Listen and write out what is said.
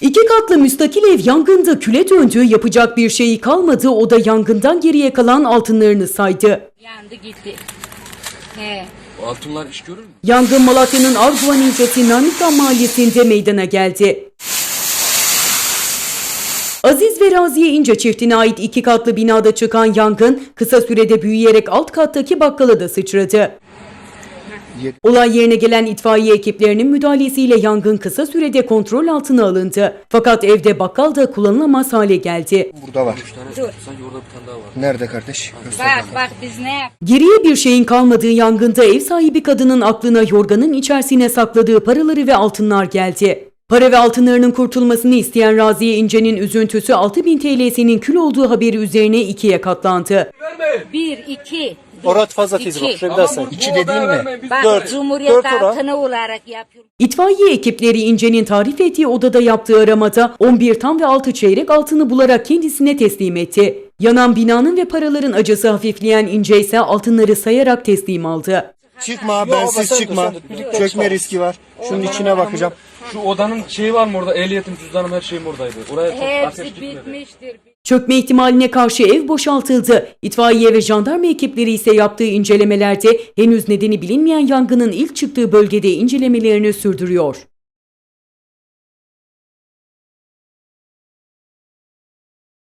İki katlı müstakil ev yangında küle döndü, yapacak bir şeyi kalmadı, o da yangından geriye kalan altınlarını saydı. Yandı gitti. He. O altınlar iş görür mü? Yangın Malatya'nın Arguvan ilçesi Namikran mahallesinde meydana geldi. Aziz ve Raziye İnce çiftine ait iki katlı binada çıkan yangın kısa sürede büyüyerek alt kattaki bakkala da sıçradı. Olay yerine gelen itfaiye ekiplerinin müdahalesiyle yangın kısa sürede kontrol altına alındı. Fakat evde bakkal da kullanılamaz hale geldi. Burada var. Dur. sanki orada bir tane daha var. Nerede kardeş? Bak bak biz ne yap? Geriye bir şeyin kalmadığı yangında ev sahibi kadının aklına yorganın içerisine sakladığı paraları ve altınlar geldi. Para ve altınlarının kurtulmasını isteyen Raziye İnce'nin üzüntüsü 6000 TL'sinin kül olduğu haberi üzerine ikiye katlandı. Bir, iki. Orat fazla teyze bak. İki. Şöyle bir daha say. İçi dediğin ne? Bak Dört. Cumhuriyet Dört oran. altını olarak yapıyorum. İtfaiye ekipleri İnce'nin tarif ettiği odada yaptığı aramada 11 tam ve 6 çeyrek altını bularak kendisine teslim etti. Yanan binanın ve paraların acısı hafifleyen İnce ise altınları sayarak teslim aldı. Çıkma bensiz çıkma. Çökme riski var. Şunun içine bakacağım. Şu odanın şeyi var mı orada? Ehliyetim, cüzdanım her şeyim oradaydı. Oraya çok ateş Hepsi gitmedi. bitmiştir. Çökme ihtimaline karşı ev boşaltıldı. İtfaiye ve jandarma ekipleri ise yaptığı incelemelerde henüz nedeni bilinmeyen yangının ilk çıktığı bölgede incelemelerini sürdürüyor.